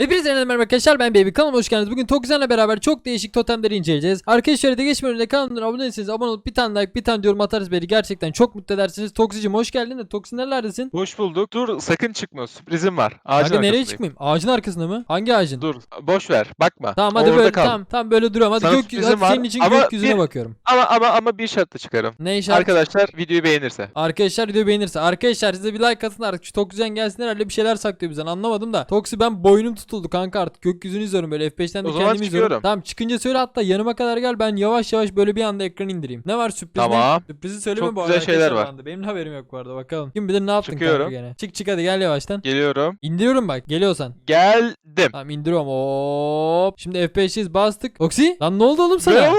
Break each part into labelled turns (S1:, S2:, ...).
S1: Hepinize merhaba arkadaşlar ben Baby kanalıma hoş geldiniz. Bugün Tokizan'la beraber çok değişik totemleri inceleyeceğiz. Arkadaşlar da geçmeden önce kanalımıza abone değilseniz abone olup bir tane like bir tane yorum atarız beni gerçekten çok mutlu edersiniz. Toksicim hoş geldin de Toksin nerelerdesin?
S2: Hoş bulduk. Dur sakın çıkma. Sürprizim var. Ağacın
S1: Kanka nereye çıkmayayım? Ağacın arkasında mı? Hangi ağacın?
S2: Dur. Boş ver. Bakma.
S1: Tamam hadi
S2: Orada
S1: böyle
S2: kal.
S1: tamam tamam böyle duruyorum. Hadi
S2: Sana
S1: gökyüzü hadi
S2: var
S1: senin için
S2: ama
S1: gökyüzüne
S2: bir-
S1: bakıyorum.
S2: Ama ama ama bir şartla çıkarım.
S1: Ne işaret?
S2: Arkadaşlar videoyu beğenirse.
S1: Arkadaşlar videoyu beğenirse. Arkadaşlar size bir like atın artık. Şu Toksygen gelsin herhalde bir şeyler saklıyor bizden. Anlamadım da. Toksi ben boynum tutuldu kanka artık. Gökyüzünü izliyorum böyle F5'ten de
S2: O
S1: kendimi izliyorum. Tamam çıkınca söyle hatta yanıma kadar gel. Ben yavaş yavaş böyle bir anda ekran indireyim. Ne var sürpriz ne?
S2: Tamam.
S1: Sürprizi söyleme
S2: Çok
S1: bu arada.
S2: güzel şeyler var.
S1: bana da. Benim haberim yok bu arada bakalım. Kim bilir ne yaptın
S2: Çıkıyorum.
S1: kanka gene. Çık çık hadi gel yavaştan.
S2: Geliyorum.
S1: İndiriyorum bak geliyorsan.
S2: Geldim.
S1: Tamam indiriyorum. Hop. Şimdi F5'teyiz bastık. Toksi lan ne oldu oğlum sana?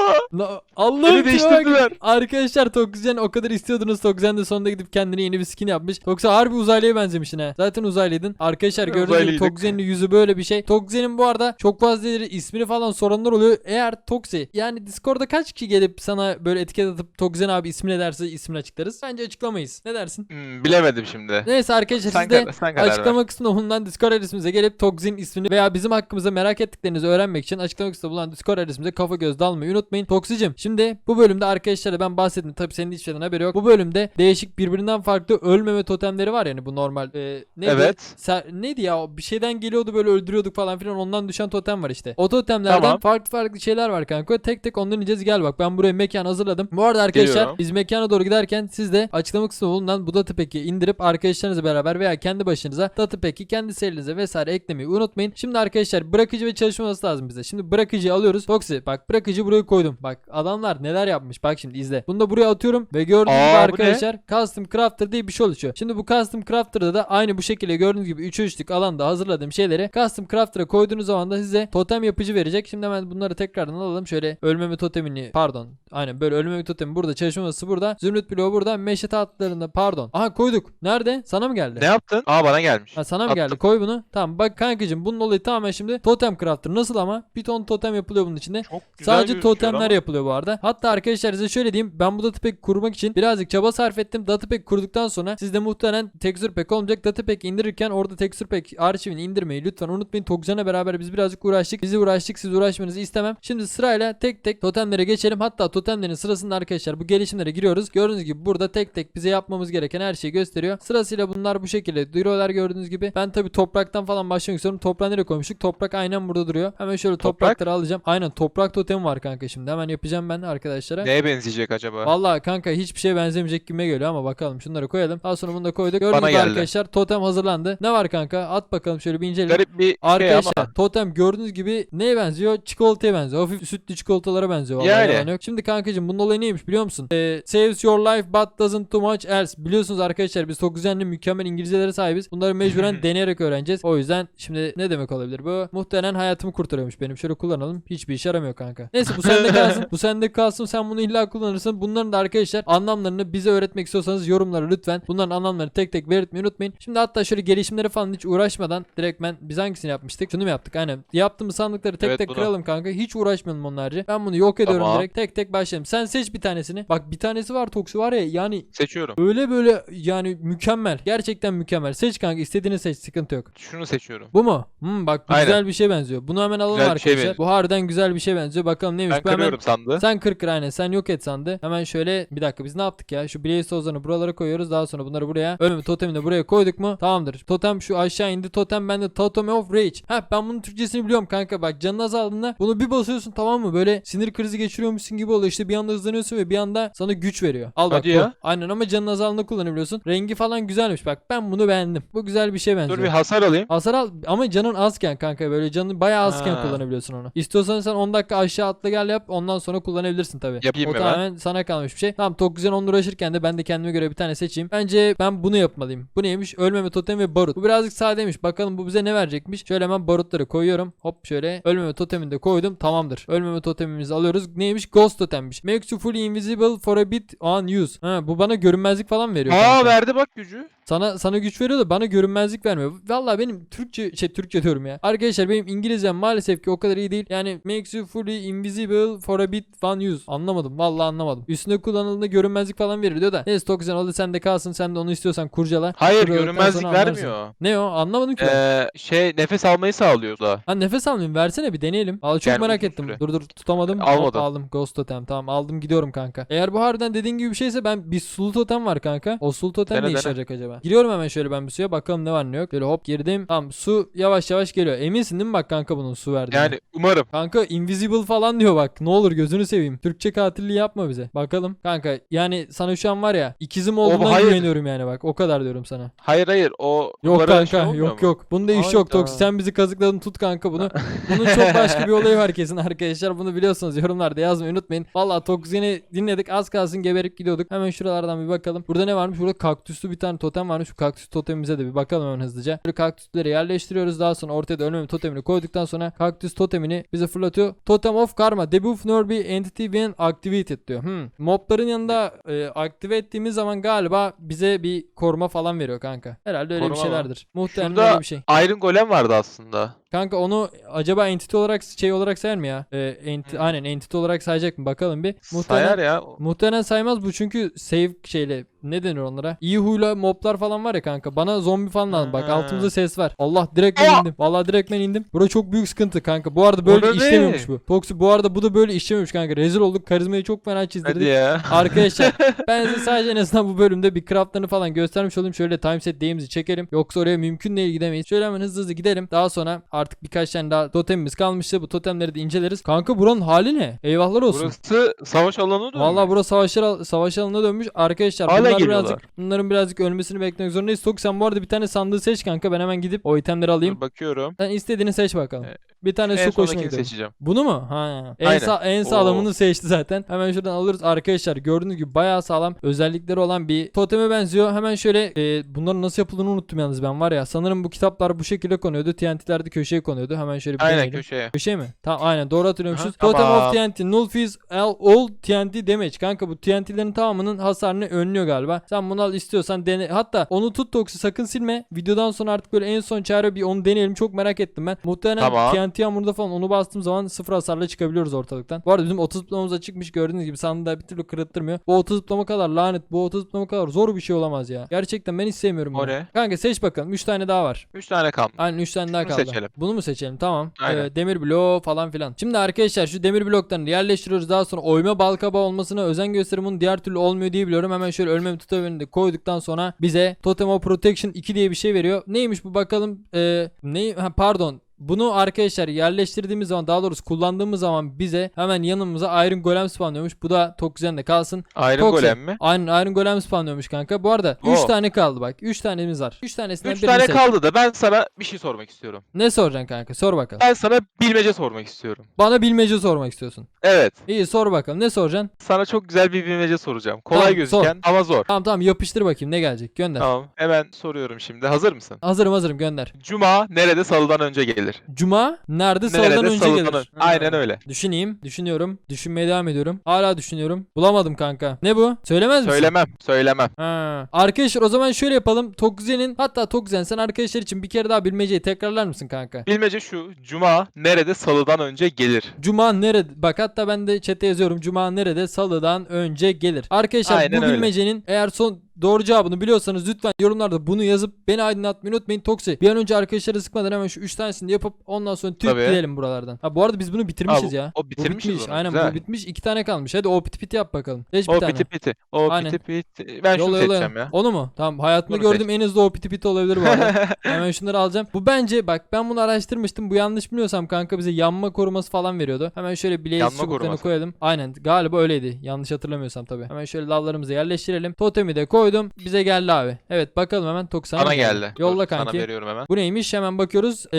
S1: Allah'ım
S2: değiştirdiler.
S1: Arkadaşlar Tokuzcan o kadar istiyordunuz. Tokuzcan da sonunda gidip kendine yeni bir skin yapmış. Toksa harbi uzaylıya benzemişsin ha. Zaten uzaylıydın. Arkadaşlar gördüğünüz gibi. Tokuzcan'ın yüzü böyle bir şey. Tokuzcan'ın bu arada çok fazla ismini falan soranlar oluyor. Eğer Toksi yani Discord'da kaç kişi gelip sana böyle etiket atıp Tokuzcan abi ismi ne derse ismini açıklarız. Bence açıklamayız. Ne dersin?
S2: Hmm, bilemedim şimdi.
S1: Neyse arkadaşlar
S2: Sen
S1: siz de
S2: sen karar ver.
S1: Açıklama kısmında bulunan Discord adresimize gelip Tokzin ismini veya bizim hakkımızda merak ettiklerinizi öğrenmek için açıklama kısmında bulunan Discord adresimize kafa göz dalmayı unutmayın. Toksicim şimdi bu bölümde arkadaşlara ben bahsettim. Tabi senin hiçbir şeyden haberi yok. Bu bölümde değişik birbirinden farklı ölmeme totemleri var yani bu normal. Ee, neydi?
S2: Evet.
S1: Ser- neydi ya bir şeyden geliyordu böyle öldürüyorduk falan filan ondan düşen totem var işte. O totemlerden
S2: Tamam.
S1: farklı farklı şeyler var kanka. Tek tek onların ineceğiz gel bak ben buraya mekan hazırladım. Bu arada arkadaşlar
S2: Geliyorum.
S1: biz mekana doğru giderken siz de açıklama kısmında bulunan bu Datapack'i indirip arkadaşlarınızla beraber veya kendi başınıza Datapack'i kendi serinize vesaire eklemeyi unutmayın. Şimdi arkadaşlar bırakıcı ve çalışması lazım bize. Şimdi bırakıcıyı alıyoruz. Toksi bak bırakıcı buraya koydum. Bak adamlar neler yapmış. Bak şimdi izle. Bunu da buraya atıyorum ve gördüğünüz gibi arkadaşlar Custom Crafter diye bir şey oluşuyor. Şimdi bu Custom Crafter'da da aynı bu şekilde gördüğünüz gibi 3 3'lük alanda hazırladığım şeyleri Custom Crafter'a koyduğunuz zaman da size totem yapıcı verecek. Şimdi hemen bunları tekrardan alalım. Şöyle ölmeme totemini pardon. Aynen böyle ölmeme totemi burada. Çalışma masası burada. Zümrüt bloğu burada. Meşe tatlılarında pardon. Aha koyduk. Nerede? Sana mı geldi?
S2: Ne yaptın? Aa bana gelmiş.
S1: Ha sana mı
S2: Attım.
S1: geldi? Koy bunu. Tamam bak kankacığım bunun olayı tamamen şimdi totem crafter. Nasıl ama? Bir ton totem yapılıyor bunun içinde.
S2: Çok güzel
S1: Sadece totemler
S2: ama.
S1: yapılıyor bu arada. Hatta arkadaşlar size şöyle diyeyim. Ben bu datapack kurmak için birazcık çaba sarf ettim. Datapack kurduktan sonra sizde muhtemelen texture pack olmayacak. Datapack indirirken orada texture pack arşivini indirmeyi lütfen unutmayın. Tokcan'la beraber biz birazcık uğraştık. Bizi uğraştık. Siz uğraşmanızı istemem. Şimdi sırayla tek tek totemlere geçelim. Hatta totemlerin sırasında arkadaşlar bu gelişimlere giriyoruz. Gördüğünüz gibi burada tek tek bize yapmamız gereken her şeyi gösteriyor. Sırasıyla bunlar bu şekilde duruyorlar gördüğünüz gibi. Ben tabi topraktan falan başlamak istiyorum. Toprağı nereye koymuştuk? Toprak aynen burada duruyor. Hemen şöyle
S2: Toprak?
S1: toprakları alacağım. Aynen toprak totemi var kanka şimdi. Hemen yapacağım ben arkadaşlara.
S2: Neye benzeyecek acaba?
S1: Vallahi kanka hiçbir şeye benzemeyecek gibi geliyor ama bakalım şunları koyalım. Daha sonra bunu da koyduk. Gördüğünüz
S2: Bana
S1: gibi
S2: geldi.
S1: arkadaşlar totem hazırlandı. Ne var kanka? At bakalım şöyle bir inceleyelim.
S2: Garip bir şey
S1: Arkadaşlar
S2: ama.
S1: totem gördüğünüz gibi neye benziyor? Çikolataya benziyor. Hafif sütlü çikolatalara benziyor. Vallahi
S2: Yani.
S1: yalan yok. Şimdi kankacığım bunun olayı neymiş biliyor musun? Ee, saves your life but doesn't too much else. Biliyorsunuz arkadaşlar biz çok güzel mükemmel İngilizcelere sahibiz. Bunları mecburen deneyerek öğreneceğiz. O yüzden şimdi ne demek olabilir bu? Muhtemelen hayatımı kurtarıyormuş benim. Şöyle kullanalım. Hiçbir işe yaramıyor kanka. Neyse bu sende kalsın. bu sende kalsın. Sen bunu illa kullanırsın. Bunların da arkadaşlar anlamlarını bize öğretmek istiyorsanız yorumlara lütfen. Bunların anlamlarını tek tek belirtmeyi unutmayın. Şimdi hatta şöyle gelişimleri falan hiç uğraşmadan direkt ben biz hangisini yapmıştık? Şunu mu yaptık? Aynen. Yaptığımız sandıkları tek
S2: Evet,
S1: tek
S2: bunu.
S1: kıralım kanka. Hiç uğraşmayalım onlarca. Ben bunu yok ediyorum
S2: Tamam.
S1: direkt. Tek tek başlayalım. Sen seç bir tanesini. Bak bir tanesi var Toksu var ya yani
S2: Seçiyorum.
S1: öyle böyle yani mükemmel. Gerçekten mükemmel. Seç kanka istediğini seç sıkıntı yok.
S2: Şunu seçiyorum.
S1: Bu mu? Hmm, bak bu
S2: Aynen.
S1: güzel bir şey benziyor. Bunu hemen alalım
S2: Güzel bir şey
S1: arkadaşlar.
S2: benziyor.
S1: bu harbiden güzel bir şey benziyor. Bakalım neymiş.
S2: Ben
S1: Bu hemen
S2: kırıyorum sandığı.
S1: sen kır kır aynen. Sen yok et sandı. Hemen şöyle bir dakika biz ne yaptık ya? Şu Blaze tozlarını buralara koyuyoruz. Daha sonra bunları buraya. Ölmemi totemini de buraya koyduk mu? Tamamdır. Totem şu aşağı indi. Totem bende Totem of Rage. Ha ben bunun Türkçesini biliyorum kanka. Bak canın azaldığında bunu bir basıyorsun tamam mı? Böyle sinir krizi geçiriyormuşsun gibi oluyor. İşte bir anda hızlanıyorsun ve bir anda sana güç veriyor. Al bak
S2: Hadi
S1: bu.
S2: ya.
S1: Aynen ama canın azaldığında kullanabiliyorsun. Rengi falan güzelmiş. Bak ben bunu beğendim. Bu güzel bir şey benziyor.
S2: Dur bir hasar alayım.
S1: Hasar al ama canın azken kanka böyle canın bayağı azken
S2: Ha.
S1: kullanabiliyorsun onu. İstiyorsan sen 10 dakika aşağı atla gel yap ondan sonra kullanabilirsin tabi.
S2: Yapayım
S1: o
S2: mı ben?
S1: tamamen sana kalmış bir şey. Tamam çok güzel onunla uğraşırken de ben de kendime göre bir tane seçeyim. Bence ben bunu yapmalıyım. Bu neymiş? Ölmeme totem ve barut. Bu birazcık sadeymiş. Bakalım bu bize ne verecekmiş. Şöyle hemen barutları koyuyorum. Hop şöyle ölmeme totemini de koydum. Tamamdır. Ölmeme totemimizi alıyoruz. Neymiş? Ghost totemmiş. Makes you fully invisible for a bit on use. Ha, bu bana görünmezlik falan veriyor.
S2: Aa
S1: kanka.
S2: verdi bak gücü.
S1: Sana sana güç veriyor da bana görünmezlik vermiyor. Vallahi benim Türkçe şey Türkçe diyorum ya. Arkadaşlar benim İngilizcem maalesef ki o kadar iyi değil. Yani makes you fully invisible for a bit one use. Anlamadım. Vallahi anlamadım. Üstünde kullanıldığında görünmezlik falan verir diyor da. Neyse çok güzel oldu sen de kalsın. Sen de onu istiyorsan kurcala.
S2: Hayır
S1: Kurcaladıktan
S2: görünmezlik
S1: sonra anlarsın.
S2: vermiyor.
S1: Ne o? Anlamadım ki. ben.
S2: Ee, şey nefes almayı sağlıyor da.
S1: Ha nefes almayayım versene bir deneyelim. Vallahi çok
S2: Yani
S1: merak
S2: uzun
S1: ettim.
S2: süre.
S1: Dur dur tutamadım. Hop,
S2: Almadın.
S1: aldım Ghost Totem tamam aldım gidiyorum kanka. Eğer bu harbiden dediğin gibi bir şeyse ben bir sulu totem var kanka. O sulu totem
S2: Dene,
S1: ne işe
S2: dene.
S1: yarayacak acaba? Giriyorum hemen şöyle ben bir suya bakalım ne var ne yok. Böyle hop girdim. Tamam su yavaş yavaş geliyor. Eminsin değil mi bak kanka bunun su verdiğine?
S2: Yani umarım.
S1: Kanka invisible falan diyor bak. Ne olur gözünü seveyim. Türkçe katilliği yapma bize. Bakalım. Kanka yani sana şu an var ya ikizim olduğuna
S2: hayır.
S1: güveniyorum yani bak. O kadar diyorum sana.
S2: Hayır hayır o
S1: Yok
S2: şey
S1: kanka
S2: olmuyor
S1: yok
S2: mu?
S1: yok. Bunda iş yok.
S2: Hayda.
S1: Toksi sen bizi kazıkladın tut kanka bunu. Bunun çok başka bir olayı var kesin arkadaşlar. Bunu biliyorsunuz yorumlarda yazmayı unutmayın. Valla Toksi'ni dinledik. Az kalsın geberip gidiyorduk. Hemen şuralardan bir bakalım. Burada ne varmış? Burada kaktüslü bir tane totem varmış. Bu kaktüs totemimize de bir bakalım hemen hızlıca. Böyle kaktüsleri yerleştiriyoruz. Daha sonra ortaya da ölmeme totemini koyduktan sonra kaktüs totemini bize fırlatıyor. Totem of Karma. Debuff nor be entity when activated diyor. Hmm. Mobların yanında e, aktive ettiğimiz zaman galiba bize bir koruma falan veriyor kanka. Herhalde öyle bir
S2: Koruma mı?
S1: şeylerdir. Muhtemelen
S2: Şurada
S1: öyle bir şey.
S2: Iron Golem vardı aslında.
S1: Kanka onu acaba entity olarak şey olarak sayar mı ya? Ee, enti,
S2: Hmm.
S1: Aynen entity olarak sayacak mı? Bakalım bir.
S2: Sayar ya.
S1: Muhtemelen saymaz bu çünkü save şeyle ne denir onlara? İyi huyla moblar falan var ya kanka. Bana zombi falan lazım. Bak altımızda ses var. Allah direkt ben indim. Vallahi direkt ben indim. Bura çok büyük sıkıntı kanka. Bu arada böyle
S2: Bura ne?
S1: işlemiyormuş bu. Toksi bu arada bu da böyle işlemiyormuş kanka. Rezil olduk. Karizmayı çok fena
S2: Hadi
S1: çizdirdik.
S2: ya.
S1: Arkadaşlar ben size sadece en azından bu bölümde bir craftlarını falan göstermiş olayım. Şöyle timeset değimizi çekelim. Yoksa oraya mümkün değil gidemeyiz. Şöyle hemen hızlı hızlı gidelim. Daha sonra artık birkaç tane daha totemimiz kalmıştı. Bu totemleri de inceleriz. Kanka buranın hali ne? Eyvahlar olsun.
S2: Burası savaş alanı dönmüş.
S1: Vallahi burası savaşlar savaş alanına dönmüş. Arkadaşlar
S2: Hala
S1: bunlar
S2: geliyorlar.
S1: birazcık bunların birazcık ölmesini beklemek zorundayız. Tok sen bu arada bir tane sandığı seç kanka. Ben hemen gidip o itemleri alayım.
S2: Dur bakıyorum.
S1: Sen istediğini seç bakalım.
S2: Evet.
S1: Bir tane
S2: en
S1: su koşuna gidelim.
S2: seçeceğim.
S1: Bunu mu? Ha. En,
S2: Aynen.
S1: sa- en
S2: Oo.
S1: sağlamını seçti zaten. Hemen şuradan alırız arkadaşlar. Gördüğünüz gibi bayağı sağlam özellikleri olan bir toteme benziyor. Hemen şöyle e, bunların nasıl yapıldığını unuttum yalnız ben var ya. Sanırım bu kitaplar bu şekilde konuyordu. TNT'ler de köşeye konuyordu. Hemen şöyle bir
S2: Aynen
S1: deneyelim.
S2: köşeye.
S1: Köşe mi? Tamam aynen doğru hatırlıyormuşuz.
S2: Aha,
S1: Totem
S2: tamam.
S1: of TNT nullifies all, all TNT damage. Kanka bu TNT'lerin tamamının hasarını önlüyor galiba. Sen bunu al istiyorsan dene. Hatta onu tut Toksi sakın silme. Videodan sonra artık böyle en son çare bir onu deneyelim. Çok merak ettim ben. Muhtemelen
S2: Tamam.
S1: TNT yağmurunda falan onu bastığım zaman sıfır hasarla çıkabiliyoruz ortalıktan. Bu arada bizim 30 zıplamamız açıkmış gördüğünüz gibi sandığı bir türlü kırıttırmıyor. Bu 30 zıplama kadar lanet bu 30 zıplama kadar zor bir şey olamaz ya. Gerçekten ben hiç sevmiyorum
S2: O
S1: bunu.
S2: ne?
S1: Kanka seç bakalım 3 tane daha var.
S2: 3 tane kalmış.
S1: Aynen 3 tane daha
S2: Şunu
S1: kaldı.
S2: seçelim.
S1: Bunu mu seçelim? Tamam.
S2: Aynen.
S1: Ee, demir bloğu falan filan. Şimdi arkadaşlar şu demir bloklarını yerleştiriyoruz. Daha sonra oyma balkaba olmasına özen gösterin. Bunun diğer türlü olmuyor diye biliyorum. Hemen şöyle ölmemi tutabilirim de koyduktan sonra bize Totem of Protection 2 diye bir şey veriyor. Neymiş bu bakalım. Ee, ne ha, pardon. Bunu arkadaşlar yerleştirdiğimiz zaman daha doğrusu kullandığımız zaman bize hemen yanımıza Iron Golem spawnlıyormuş. Bu da Tokzen'de kalsın.
S2: Iron
S1: Çok
S2: Golem mi?
S1: Aynen Iron Golem spawnlıyormuş kanka. Bu arada 3
S2: Oo.
S1: tane kaldı bak. 3 tanemiz var. 3 tanesinden
S2: 3
S1: birini
S2: tane
S1: seç.
S2: kaldı da ben sana bir şey sormak istiyorum.
S1: Ne soracaksın kanka? Sor bakalım.
S2: Ben sana bilmece sormak istiyorum.
S1: Bana bilmece sormak istiyorsun.
S2: Evet.
S1: İyi sor bakalım. Ne soracaksın?
S2: Sana çok güzel bir bilmece soracağım. Kolay
S1: Tamam,
S2: gözüken ama zor.
S1: Tamam tamam yapıştır bakayım ne gelecek. Gönder.
S2: Tamam. Hemen soruyorum şimdi. Hazır mısın?
S1: Hazırım hazırım gönder.
S2: Cuma nerede salıdan önce gelir?
S1: Cuma nerede salıdan önce
S2: salıdan
S1: gelir?
S2: Aynen öyle.
S1: Düşüneyim. Düşünüyorum. Düşünmeye devam ediyorum. Hala düşünüyorum. Bulamadım kanka. Ne bu? Söylemez misin?
S2: Söylemem. Söylemem.
S1: Ha. Arkadaşlar o zaman şöyle yapalım. Tokzen'in hatta Tokzen sen arkadaşlar için bir kere daha bilmeceyi tekrarlar mısın kanka?
S2: Bilmece şu. Cuma nerede salıdan önce gelir?
S1: Cuma nerede? Bak hatta ben de chat'e yazıyorum. Cuma nerede? Salıdan önce gelir. Arkadaşlar
S2: Aynen
S1: bu
S2: öyle.
S1: bilmecenin eğer son doğru cevabını biliyorsanız lütfen yorumlarda bunu yazıp beni aydınlatmayı unutmayın. Toksi bir an önce arkadaşları sıkmadan hemen şu 3 tanesini yapıp ondan sonra tüp
S2: Tabii.
S1: gidelim buralardan. Ha bu arada biz bunu bitirmişiz
S2: Aa, bu-
S1: ya.
S2: o
S1: Bu
S2: bitirmişiz
S1: bitmiş.
S2: onu,
S1: Aynen
S2: güzel.
S1: bu bitmiş. 2 tane kalmış. Hadi o piti piti yap bakalım. Seç bir
S2: O
S1: tane.
S2: piti piti. O
S1: Aynen.
S2: piti piti. Ben şunu
S1: Yolla, yolla.
S2: seçeceğim ya.
S1: Onu mu? Tamam hayatımda
S2: Bunu
S1: gördüğüm en hızlı o piti piti olabilir bu arada. Hemen şunları alacağım. Bu bence bak ben bunu araştırmıştım. Bu yanlış bilmiyorsam kanka bize yanma koruması falan veriyordu. Hemen şöyle bileğiz
S2: Yanma
S1: çubuklarını
S2: koruması.
S1: koyalım. Aynen galiba öyleydi. Yanlış hatırlamıyorsam tabii. Hemen şöyle lavlarımızı yerleştirelim. Totemi de koydum. Bize geldi abi. Evet bakalım hemen Toksana
S2: Bana
S1: mı
S2: geldi.
S1: Yolla
S2: Dur, Sana
S1: kanki.
S2: veriyorum hemen.
S1: Bu neymiş? Hemen bakıyoruz. Ee,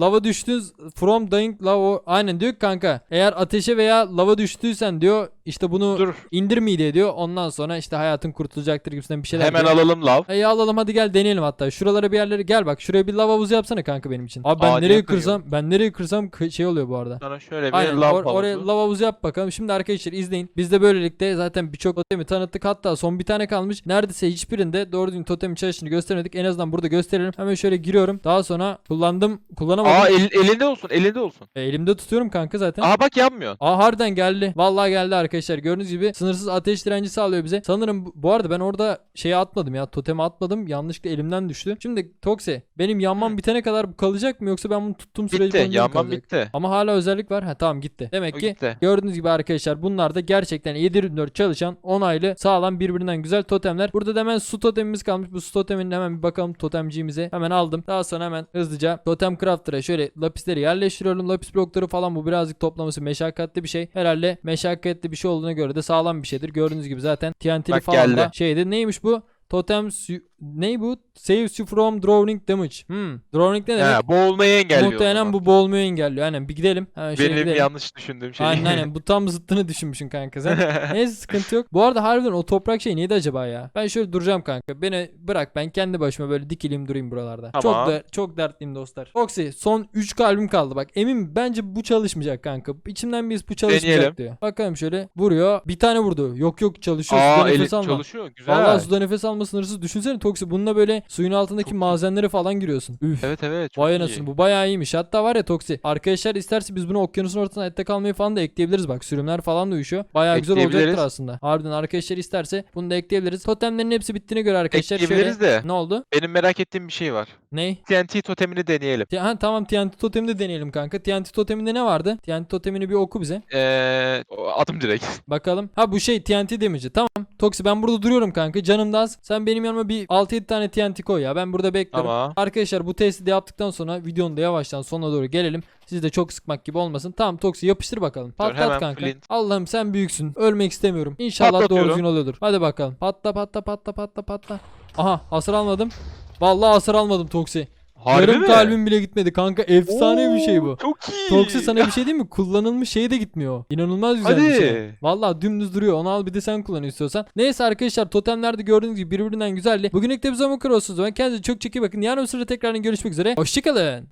S1: lava düştünüz. From dying lava. Aynen diyor ki kanka. Eğer ateşe veya lava düştüysen diyor işte bunu
S2: Dur.
S1: indir mide diyor. Ondan sonra işte hayatın kurtulacaktır gibisinden bir şeyler
S2: Hemen
S1: diyor.
S2: alalım lav.
S1: İyi alalım hadi gel deneyelim hatta. Şuralara bir yerlere gel bak. Şuraya bir lava havuzu yapsana kanka benim için. Abi ben
S2: Aa,
S1: nereye kırsam ben nereye kırsam kı- şey oluyor bu arada.
S2: Sana şöyle bir
S1: Aynen
S2: lav
S1: or- oraya
S2: havuzu.
S1: lava havuzu yap bakalım. Şimdi arkadaşlar izleyin. Biz de böylelikle zaten birçok totemi tanıttık. Hatta son bir tane kalmış. Neredeyse hiçbirinde doğru düzgün totemin çalıştığını göstermedik. En azından burada gösterelim. Hemen şöyle giriyorum. Daha sonra kullandım. Kullanamadım.
S2: Aa el- elinde olsun elinde olsun.
S1: E, elimde tutuyorum kanka zaten.
S2: Aa bak yanmıyor.
S1: Aa harbiden geldi. Vallahi geldi arkadaşlar. Arkadaşlar. Gördüğünüz gibi sınırsız ateş direnci sağlıyor bize. Sanırım bu, arada ben orada şeye atmadım ya. Totemi atmadım. Yanlışlıkla elimden düştü. Şimdi Toxe benim yanmam bitene kadar bu kalacak mı yoksa ben bunu tuttuğum sürece
S2: Bitti.
S1: boyunca mı
S2: Yanmam
S1: kalacak?
S2: bitti.
S1: Ama hala özellik var. Ha tamam gitti. Demek
S2: O
S1: ki
S2: gitti.
S1: gördüğünüz gibi arkadaşlar bunlar da gerçekten 7/24 çalışan onaylı sağlam birbirinden güzel totemler. Burada da hemen su totemimiz kalmış. Bu su totemini hemen bir bakalım totemciğimize. Hemen aldım. Daha sonra hemen hızlıca totem crafter'a şöyle lapisleri yerleştiriyorum. Lapis blokları falan bu birazcık toplaması meşakkatli bir şey. Herhalde meşakkatli bir şey olduğuna göre de sağlam bir şeydir. Gördüğünüz gibi zaten TNT'li
S2: Bak
S1: falan da şeydi. Neymiş bu? Totem su- ne bu? Saves you from drowning damage. Hmm. Drowning ne demek?
S2: He, boğulmayı engelliyor.
S1: Muhtemelen bu boğulmayı engelliyor. Aynen bir gidelim. Hemen şöyle
S2: Benim
S1: gidelim.
S2: yanlış düşündüğüm şey.
S1: Aynen aynen bu tam zıttını düşünmüşsün kanka sen. Neyse sıkıntı yok. Bu arada harbiden o toprak şey neydi acaba ya? Ben şöyle duracağım kanka. Beni bırak ben kendi başıma böyle dikileyim durayım buralarda. Çok
S2: Tamam.
S1: da çok dertliyim dostlar. Oksi son 3 kalbim kaldı bak. Emin bence bu çalışmayacak kanka. İçimden biz bu çalışmayacak
S2: Deneyelim.
S1: diyor. Bakalım şöyle vuruyor. Bir tane vurdu. Yok yok çalışıyor.
S2: Aa
S1: Suda
S2: eli
S1: nefes alma.
S2: çalışıyor. Güzel.
S1: Vallahi suda nefes alma sınırsız. Düşünsene Toksi bununla böyle suyun altındaki
S2: Çok
S1: mazenlere falan giriyorsun. Üf.
S2: Evet evet. Çok
S1: Vay anasını bu bayağı iyiymiş. Hatta var ya Toksi. Arkadaşlar isterse biz bunu okyanusun ortasına ette kalmayı falan da ekleyebiliriz bak. Sürümler falan da uyuşuyor. Bayağı güzel olacaktır aslında. Harbiden arkadaşlar isterse bunu da ekleyebiliriz. Totemlerin hepsi bittiğine göre arkadaşlar şöyle.
S2: Ekleyebiliriz de.
S1: Ne oldu?
S2: Benim merak ettiğim bir şey var.
S1: Ney?
S2: TNT totemini deneyelim.
S1: T- ha, tamam TNT totemini de deneyelim kanka. TNT toteminde ne vardı? TNT totemini bir oku bize.
S2: Ee, o- adım direkt.
S1: Bakalım. Ha bu şey TNT demici. Tamam. Toksi ben burada duruyorum kanka. Canım da az. Sen benim yanıma bir 6-7 tane TNT koy ya. Ben burada bekliyorum.
S2: Tamam.
S1: Arkadaşlar bu testi de yaptıktan sonra videonun da yavaştan sonuna doğru gelelim. Siz de çok sıkmak gibi olmasın. Tamam Toksi yapıştır bakalım. Patlat
S2: hemen
S1: kanka.
S2: flint.
S1: Allah'ım sen büyüksün. Ölmek istemiyorum. İnşallah doğru düzgün oluyordur. Hadi bakalım. Patla patla patla patla patla. Aha hasar almadım. Vallahi hasar almadım Toksi.
S2: Harbi
S1: Yarım
S2: mi?
S1: kalbim bile gitmedi kanka. Efsane bir şey bu.
S2: Oo, Çok iyi.
S1: Toksi sana bir şey değil mi? Kullanılmış şey de gitmiyor. İnanılmaz güzel bir şey.
S2: Hadi.
S1: Valla dümdüz duruyor. Onu al bir de sen kullan istiyorsan. Neyse arkadaşlar totemlerde gördüğünüz gibi birbirinden güzeldi. Bugünlük de bize bu kadar olsun. Kendinize çok çok iyi bakın. Yarın o sırada tekrar görüşmek üzere. Hoşçakalın.